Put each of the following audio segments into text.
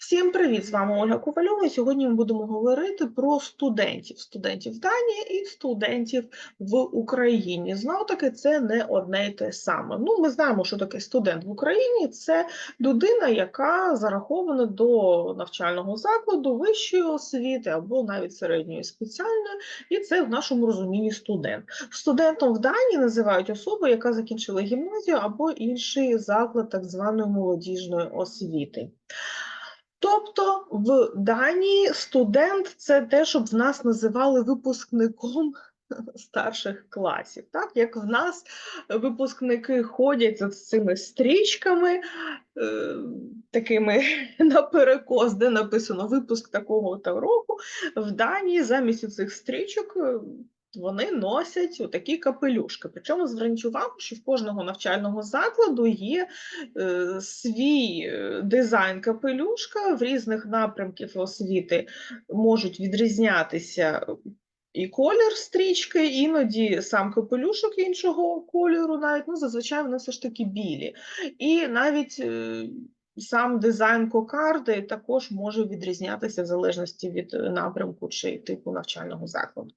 Всім привіт! З вами Ольга Ковальова. Сьогодні ми будемо говорити про студентів, студентів в Данії і студентів в Україні. Знов таки, це не одне й те саме. Ну, ми знаємо, що таке студент в Україні. Це людина, яка зарахована до навчального закладу, вищої освіти або навіть середньої спеціальної, і це в нашому розумінні студент. Студентом в Данії називають особу, яка закінчила гімназію або інший заклад так званої молодіжної освіти. Тобто в Данії студент це те, щоб в нас називали випускником старших класів. Так? Як в нас випускники ходять з цими стрічками, е, такими наперекос, де написано випуск такого-то року, в Данії замість цих стрічок. Вони носять отакі капелюшки. Причому зверніть увагу, що в кожного навчального закладу є е, свій е, дизайн капелюшка в різних напрямків освіти можуть відрізнятися і колір стрічки, іноді сам капелюшок іншого кольору, навіть ну, зазвичай вони все ж таки білі. І навіть е, сам дизайн кокарди також може відрізнятися в залежності від е, напрямку чи типу навчального закладу.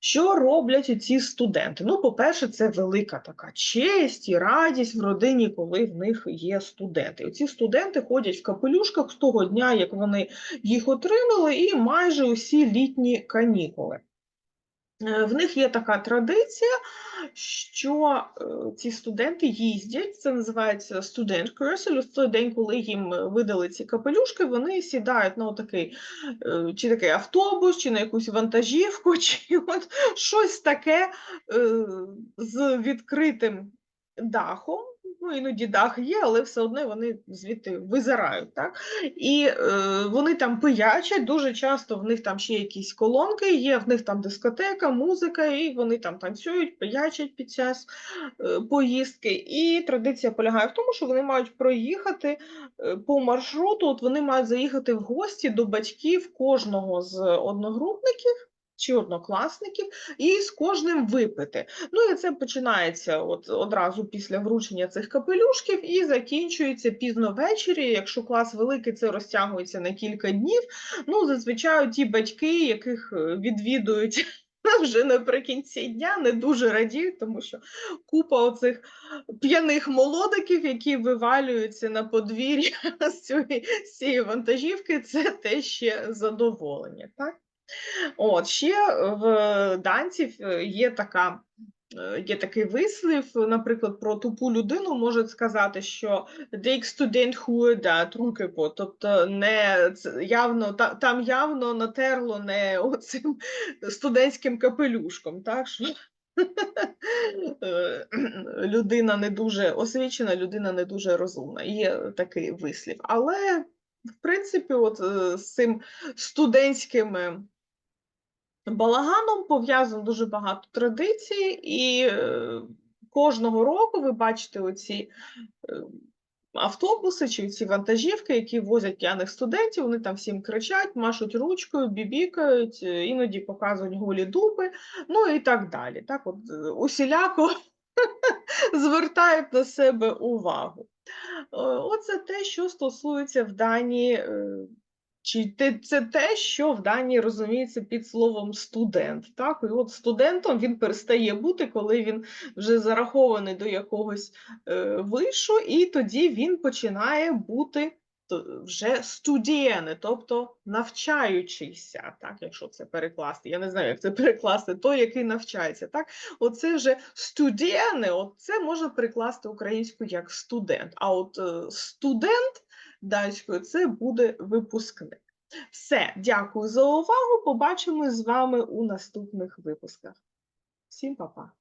Що роблять ці студенти? Ну, по-перше, це велика така честь і радість в родині, коли в них є студенти. Ці студенти ходять в капелюшках з того дня, як вони їх отримали, і майже усі літні канікули. Е, В них є така традиція, що е, ці студенти їздять, це називається студент курсель. В той день, коли їм видали ці капелюшки, вони сідають на такий е, чи такий автобус, чи на якусь вантажівку, чи от щось таке з відкритим дахом. Ну, іноді дах є, але все одно вони звідти визирають. Так? І е, вони там пиячать, дуже часто в них там ще якісь колонки є, в них там дискотека, музика, і вони там танцюють, пиячать під час е, поїздки. І традиція полягає в тому, що вони мають проїхати е, по маршруту, от вони мають заїхати в гості до батьків кожного з одногрупників. Чи однокласників, і з кожним випити. Ну і це починається от одразу після вручення цих капелюшків і закінчується пізно ввечері. Якщо клас великий, це розтягується на кілька днів. Ну, зазвичай ті батьки, яких е, відвідують вже наприкінці дня, не дуже радіють, тому що купа оцих п'яних молодиків, які вивалюються на подвір'я з цієї вантажівки, це те ще задоволення. Так? От ще в данців е, є така. е, Є такий вислів, наприклад, про тупу людину можуть сказати, що «Дик студент хує да трункепо», тобто не явно та, там явно натерло не оцим студентським капелюшком, так що е, людина не дуже освічена, людина не дуже розумна. Є такий вислів. Але в принципі, от е, з цим студентським е, балаганом пов'язано дуже багато традицій, і е, кожного року ви бачите оці е, автобуси чи ці вантажівки, які возять п'яних студентів, вони там всім кричать, машуть ручкою, бібікають, е, іноді показують голі дуби, ну і так далі. Так, от усіляко звертають на себе увагу. Оце те, що стосується в Данії. Чи те- це те, що в Данії розуміється під словом студент? Так, і от студентом він перестає бути, коли він вже зарахований до якогось е, вишу, і тоді він починає бути вже студієни, тобто навчаючийся, так, якщо це перекласти. Я не знаю, як це перекласти, той, який навчається. Так, оце вже студієни, от це можна перекласти українською як студент. А от е, студент датською це буде випускник. Все, дякую за увагу. Побачимось з вами у наступних випусках. Всім па-па.